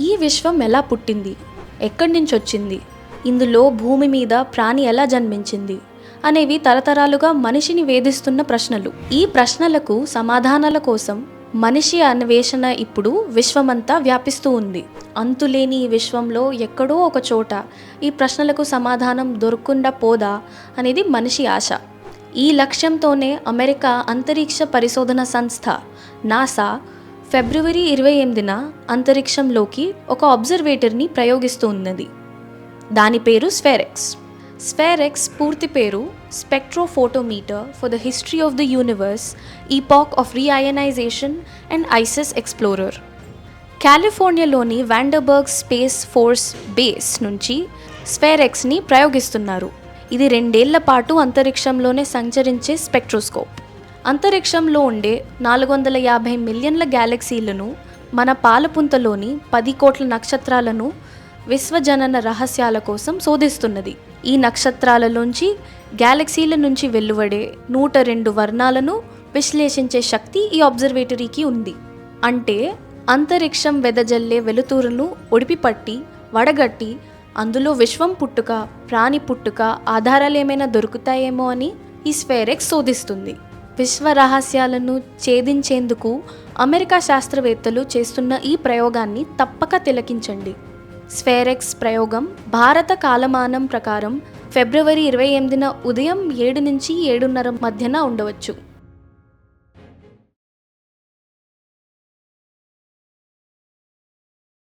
ఈ విశ్వం ఎలా పుట్టింది? ఎక్కడి నుంచి వచ్చింది ఇందులో భూమి మీద ప్రాణి ఎలా జన్మించింది? అనేవి తరతరాలుగా మనిషిని వేధిస్తున్న ప్రశ్నలు. ఈ ప్రశ్నలకు సమాధానాల కోసం మనిషి అన్వేషణ ఇప్పుడు విశ్వమంతా వ్యాపిస్తూ ఉంది. అంతులేని ఈ విశ్వంలో ఎక్కడో ఒక చోట ఈ ప్రశ్నలకు సమాధానం దొరకకుండా పోదా అనేది మనిషి ఆశ. ఈ లక్ష్యంతోనే అమెరికా అంతరిక్ష పరిశోధన సంస్థ నాసా ఫిబ్రవరి ఇరవై ఎనిమిదిన అంతరిక్షంలోకి ఒక అబ్జర్వేటర్ని ప్రయోగిస్తూ ఉన్నది దాని పేరు స్ఫెరెక్స్ స్ఫెరెక్స్ పూర్తి పేరు spectrophotometer for the history of the universe epoch of reionization and ices explorer కాలిఫోర్నియాలోని Vandenberg space force base నుంచి స్ఫెరెక్స్ని ప్రయోగిస్తున్నారు. ఇది రెండేళ్ళ పాటు అంతరిక్షంలోనే సంచరించే స్పెక్ట్రోస్కోప్ అంతరిక్షంలో ఉండే నాలుగు వందల యాభై మిలియన్ల గ్యాలక్సీలను మన పాలపుంతలోని పది కోట్ల నక్షత్రాలను విశ్వజనన రహస్యాల కోసం శోధిస్తున్నది. ఈ నక్షత్రాలలోంచి గ్యాలక్సీల నుంచి వెలువడే నూట రెండు వర్ణాలను విశ్లేషించే శక్తి ఈ అబ్జర్వేటరీకి ఉంది. అంటే అంతరిక్షం వెదజల్లే వెలుతురును ఒడిపిపట్టి వడగట్టి అందులో విశ్వం పుట్టుక ప్రాణి పుట్టుక ఆధారాలు ఏమైనా దొరుకుతాయేమో అని ఈ స్ఫేరెక్స్ శోధిస్తుంది. విశ్వ రహస్యాలను ఛేదించేందుకు అమెరికా శాస్త్రవేత్తలు చేస్తున్న ఈ ప్రయోగాన్ని తప్పక తిలకించండి. స్ఫేరెక్స్ ప్రయోగం భారత కాలమానం ప్రకారం ఫిబ్రవరి ఇరవై ఎనిమిదిన ఉదయం ఏడు నుంచి ఏడున్నర మధ్యన ఉండవచ్చు.